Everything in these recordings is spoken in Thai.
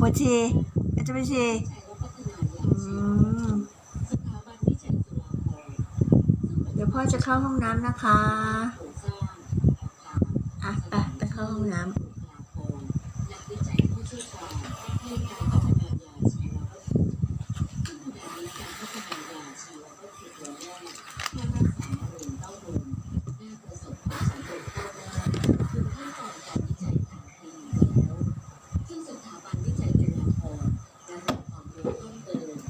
ปวดฉี่อาจจะไปฉี่เดี๋ยวพ่อจะเข้าห้องน้ำนะคะ อะไปไปเข้าห้องน้ำ ซึ่งสถาบันวิจัยจุฬาภรณ์ได้ให้ความรู้เพิ่มเ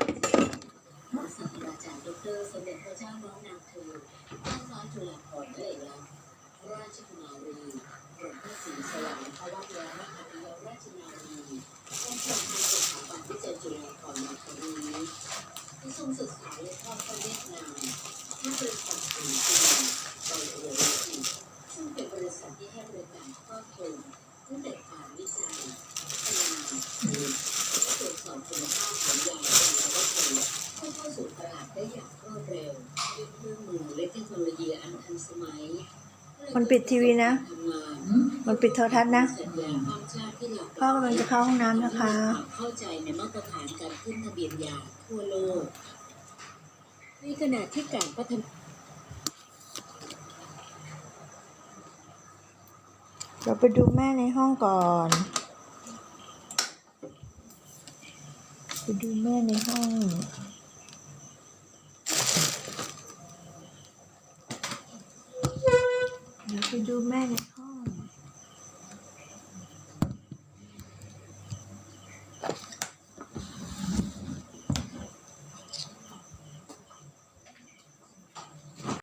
จารย์ดรสมเด็จพระเจ้าน้องนางเธอพระฟ้าจุฬาภรณ์เอกลักษณ์ราชกุมารีกรมพระศรีสวรรค์พระวัดยามหาวิทยาราชนาวีองค์กรทางสถาบันวิจัยจุฬาภรณ์มาครีที่ทรงศึกษาและทอดพระเนตรนามที่เป็นของสีจุฬาไบโอโลจีซึ่งเป็นบริษัทที่ให้บริการครอบคลุมตั้งแต่การวิจัยพัฒนาผลิตและตรวจสอบคุณภาพของยาและวัตถุเพื่อเข้าสู่ตลาด ได้อย่างรวดเร็วด้วยเครื่องมือและเทคโนโลยีอันทันสมัยมันปิดทีวีนะทำงานมันปิดโทรทัศน์นะสัญญาข้ามชาติที่หลากหพ่อกำลังจะเข้าห้องน้ำนะคะ เข้าใจในมาตรฐานการขึ้นทะเบียนยาทั่วโลก ในขณะที่การพัฒนาเราไปดูแม่ในห้องก่อน ไปดูแม่ในห้อง to do many.